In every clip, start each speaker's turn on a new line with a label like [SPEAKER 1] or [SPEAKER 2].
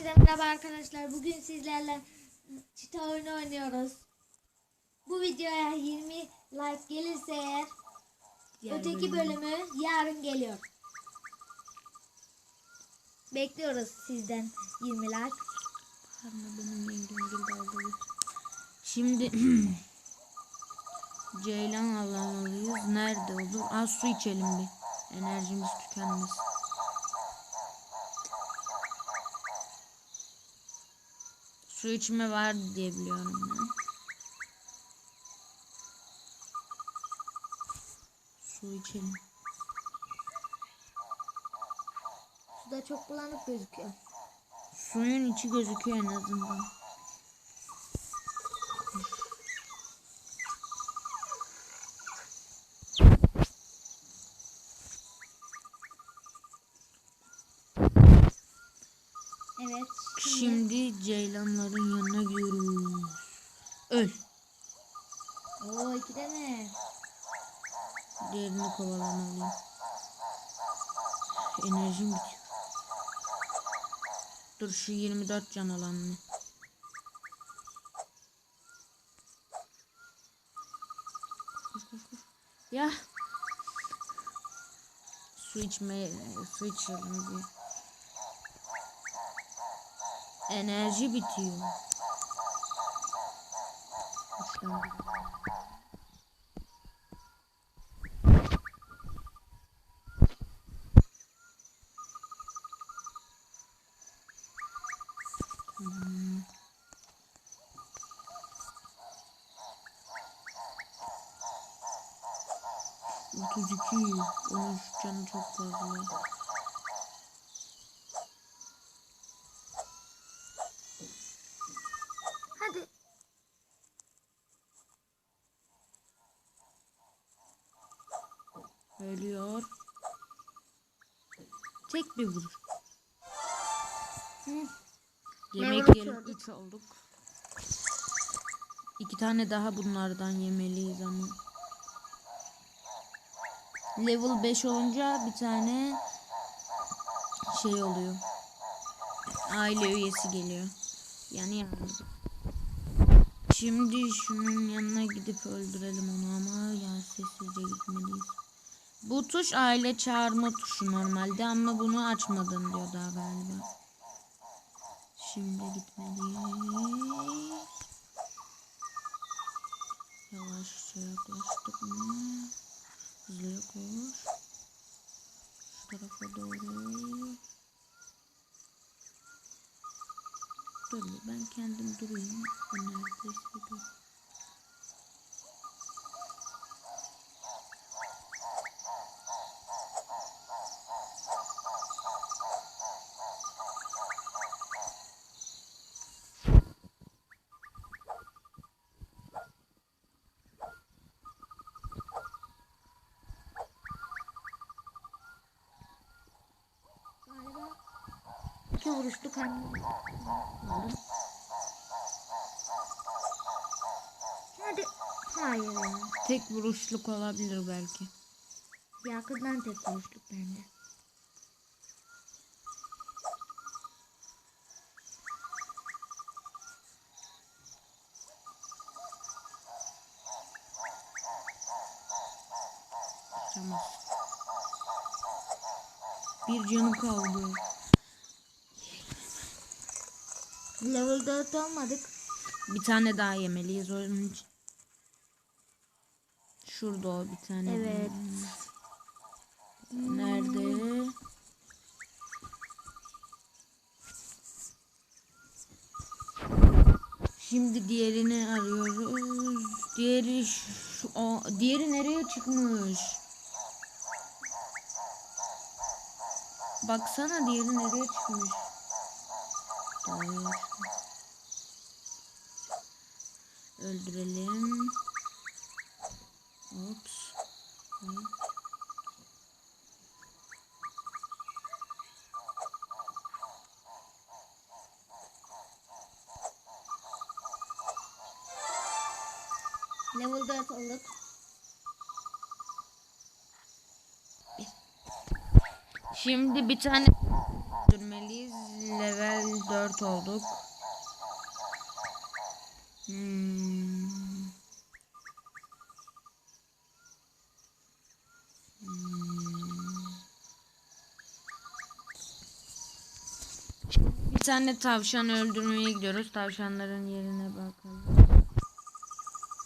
[SPEAKER 1] Hepinize merhaba arkadaşlar. Bugün sizlerle çita oyunu oynuyoruz. Bu videoya 20 like gelirse eğer öteki bölümü yarın geliyor. Bekliyoruz sizden 20 like.
[SPEAKER 2] Benim yengem. Şimdi Ceylan alamalıyız. Nerede olur? Az su içelim bir. Enerjimiz tükenmesin. Su içme var diye biliyorum ben. Su içelim.
[SPEAKER 1] Suda çok bulanık gözüküyor.
[SPEAKER 2] Suyun içi gözüküyor en azından.
[SPEAKER 1] Evet. Şimdi,
[SPEAKER 2] ceylanların yanına gidiyoruz. Öl.
[SPEAKER 1] Oo iki tane.
[SPEAKER 2] Diğerini kovalamalıyım. Enerjim bitiyor. Dur şu 24 can olanını. Koş koş koş. Ya. Su içmeye, su içelim bir. Enerji bitiyor. Uçtan bir- Hmm. Otuz iki, on üç canı çok fazla.
[SPEAKER 1] Hadi.
[SPEAKER 2] Ölüyor. Tek bir vuruş.
[SPEAKER 1] Hı.
[SPEAKER 2] Yemek yiyelim.
[SPEAKER 1] üç
[SPEAKER 2] olduk. İki tane daha bunlardan yemeliyiz ama. Level 5 olunca bir tane şey oluyor. Aile üyesi geliyor. Yani yardım. Şimdi şunun yanına gidip öldürelim onu ama ya sessizce gitmeliyiz. Bu tuş aile çağırma tuşu normalde ama bunu açmadın diyor daha galiba. Şimdi gitmeliyiz. Yavaşça yaklaştık mı? Hızlıya koş. Şu tarafa doğru. Dur ben kendim durayım. O neredeyse
[SPEAKER 1] iki vuruşluk hem
[SPEAKER 2] Aldım.
[SPEAKER 1] Hadi. Hayır ya.
[SPEAKER 2] Tek vuruşluk olabilir belki.
[SPEAKER 1] Yakından tek vuruşluk bende.
[SPEAKER 2] Tamam. Bir canı kaldı.
[SPEAKER 1] Level 4 olmadık.
[SPEAKER 2] Bir tane daha yemeliyiz onun için. Şurada o bir tane.
[SPEAKER 1] Evet.
[SPEAKER 2] Nerede? Şimdi diğerini arıyoruz. Diğeri şu, o, diğeri nereye çıkmış? Baksana diğeri nereye çıkmış? Öldürelim. Ops. Hop.
[SPEAKER 1] Level 4 olduk.
[SPEAKER 2] Şimdi bir tane öldürmeliyiz. Level 4 Dört olduk. Hmm. Bir tane tavşan öldürmeye gidiyoruz. Tavşanların yerine bakalım.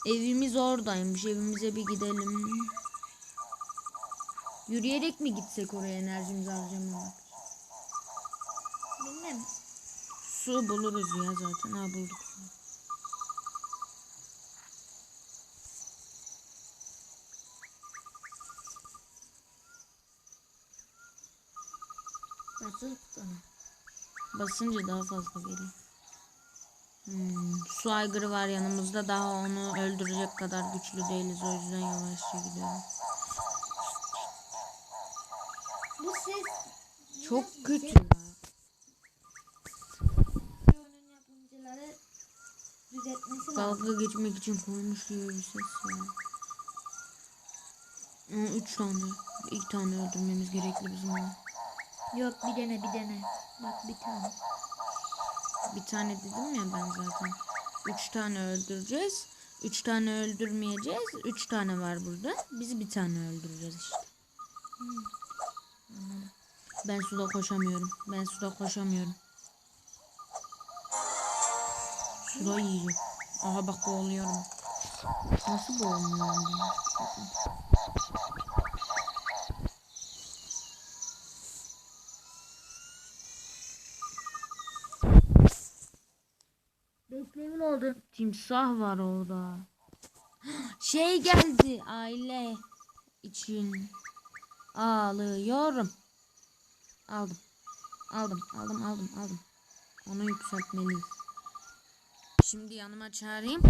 [SPEAKER 2] Evimiz oradaymış. Evimize bir gidelim. Yürüyerek mi gitsek oraya enerjimizi harcamamak?
[SPEAKER 1] Bilmem.
[SPEAKER 2] Su buluruz ya zaten. Ha bulduk. Basınca daha fazla geliyor. Hmm, su aygırı var yanımızda. Daha onu öldürecek kadar güçlü değiliz. O yüzden yavaşça gidiyorum.
[SPEAKER 1] Bu ses
[SPEAKER 2] Çok kötü ya.
[SPEAKER 1] Düzeltmesi lazım.
[SPEAKER 2] Dalga geçmek için koymuş gibi bir ses ya. Aa, Üç tane. İki tane öldürmemiz gerekli bizim onu.
[SPEAKER 1] Yok bir dene bir dene. Bak bir tane.
[SPEAKER 2] Bir tane dedim ya ben zaten. Üç tane öldüreceğiz. Üç tane öldürmeyeceğiz. Üç tane var burada. Biz bir tane öldüreceğiz işte. Anladım. Ben suda koşamıyorum. Ben suda koşamıyorum. Suda yiyecek. Aha bak boğuluyorum. Nasıl boğulmuyorum ben?
[SPEAKER 1] Beş level oldun.
[SPEAKER 2] Timsah var orada. Şey geldi aile için. Ağlıyorum. Aldım. Aldım, aldım, aldım, aldım. Onu yükseltmeliyiz. Şimdi yanıma çağırayım.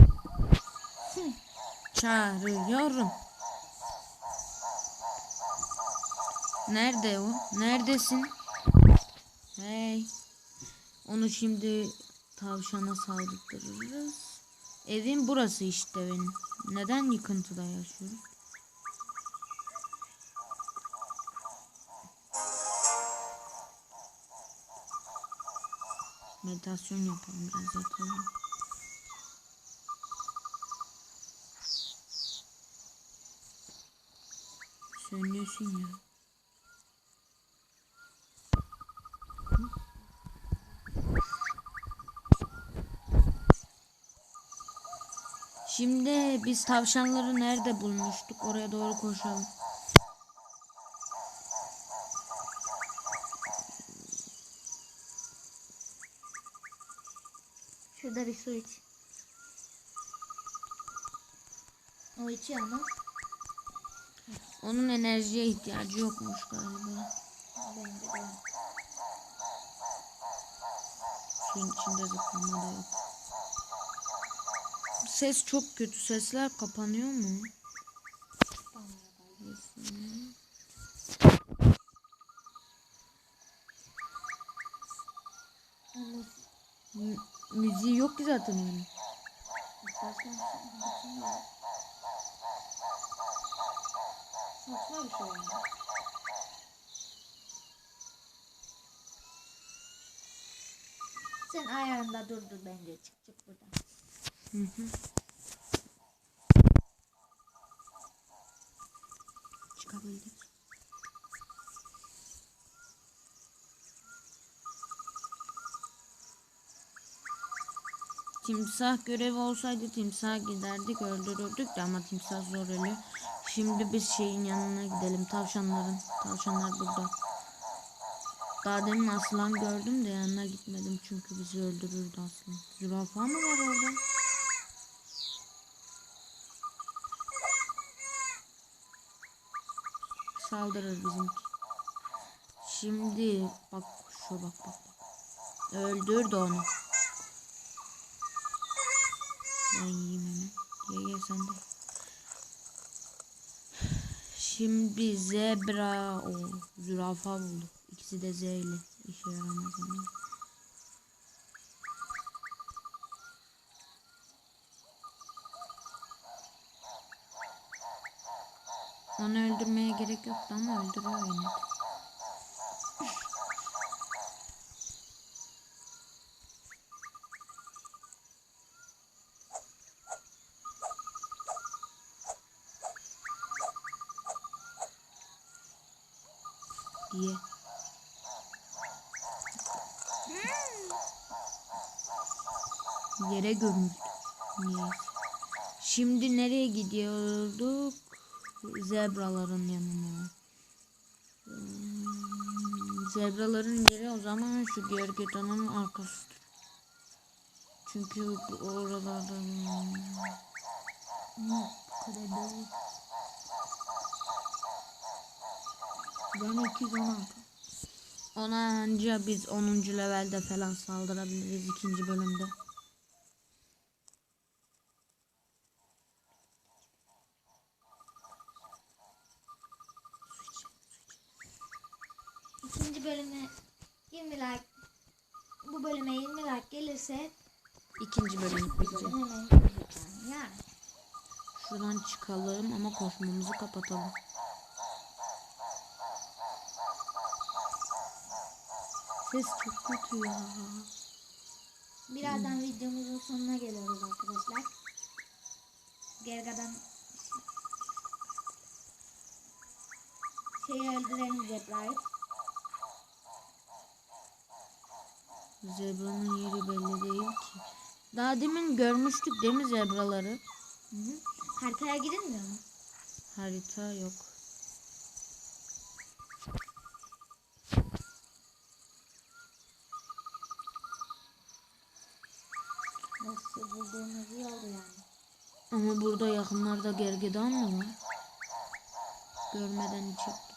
[SPEAKER 2] Çağırıyorum. Nerede o? Neredesin? Hey. Onu şimdi tavşana saldırırız. Evim burası işte benim. Neden yıkıntıda yaşıyorum? Meditasyon yapalım biraz yatalım. Sönüyorsun ya. Şimdi biz tavşanları nerede bulmuştuk? Oraya doğru koşalım.
[SPEAKER 1] Şurada bir su iç. O içiyor ama.
[SPEAKER 2] Onun enerjiye ihtiyacı yokmuş galiba.
[SPEAKER 1] Bence de.
[SPEAKER 2] Suyun içinde zıplama da yok. Ses çok kötü. Sesler kapanıyor mu? Müziği yok ki zaten onun.
[SPEAKER 1] Saçma bir şey. Sen ayağında durdur bence çık çık buradan.
[SPEAKER 2] Hı hı. Çıkabildik. Timsah görevi olsaydı timsah giderdik öldürürdük de ama timsah zor ölüyor. Şimdi biz şeyin yanına gidelim tavşanların. Tavşanlar burada. Daha demin aslan gördüm de yanına gitmedim çünkü bizi öldürürdü aslan. Zürafa mı var orada? Saldırır bizimki. Şimdi bak şu bak bak. bak. Öldürdü onu. Ben yiyeyim hemen. Ye ye sen de. Şimdi zebra o zürafa bulduk. İkisi de Z ile yaramaz ama. Onu öldürmeye gerek yoktu ama öldürüyor yine. Ye. Yere. Niye? Şimdi nereye gidiyorduk? Zebraların yanına. Hmm, Zebraların yeri o zaman şu gergedanın arkasıdır. Çünkü oralarda
[SPEAKER 1] Ne kadar Ben 216.
[SPEAKER 2] ona anca biz 10. levelde falan saldırabiliriz ikinci bölümde.
[SPEAKER 1] İkinci bölüme 20 like bu bölüme 20 like gelirse
[SPEAKER 2] İkinci bölüm bitecek.
[SPEAKER 1] yani. yani.
[SPEAKER 2] Şuradan çıkalım ama koşmamızı kapatalım. Ses çok kötü ya.
[SPEAKER 1] Birazdan videomuzun sonuna geliyoruz arkadaşlar. Gergadan şeyi öldürelim zebrayı.
[SPEAKER 2] Zebranın yeri belli değil ki. Daha demin görmüştük değil mi zebraları?
[SPEAKER 1] Hı hı. Haritaya girilmiyor mu?
[SPEAKER 2] Harita yok.
[SPEAKER 1] Nasıl bulduğumuz iyi oldu yani.
[SPEAKER 2] Ama burada yakınlarda gergedan mı var? Görmeden içeri gittik.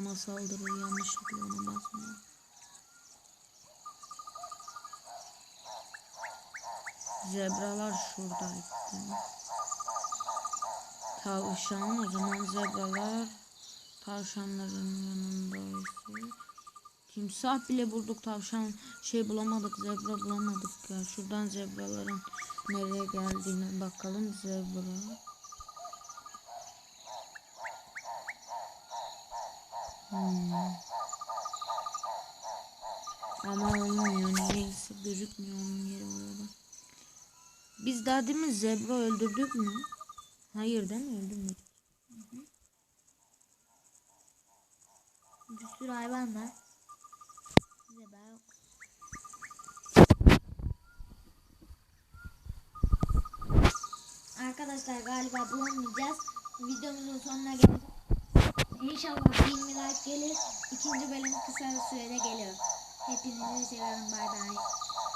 [SPEAKER 2] Ona saldırır yanlışlıkla ona basmıyor. Zebralar şuradaydı. Tavşan o zaman zebralar tavşanların yanındaysa. Timsah bile bulduk tavşan şey bulamadık zebra bulamadık ya. Şuradan zebraların nereye geldiğine bakalım zebra. Hmm. Ama olmuyor neyse gözükmüyor onun yeri orada. Biz daha demin zebra öldürdük mü? Hayır değil mi öldürmedik.
[SPEAKER 1] Bir sürü hayvan var. Arkadaşlar galiba bulamayacağız. Videomuzun sonuna geldik. İnşallah 20 like gelir. İkinci bölüm kısa sürede geliyor. Hepinizi seviyorum. Bay bay.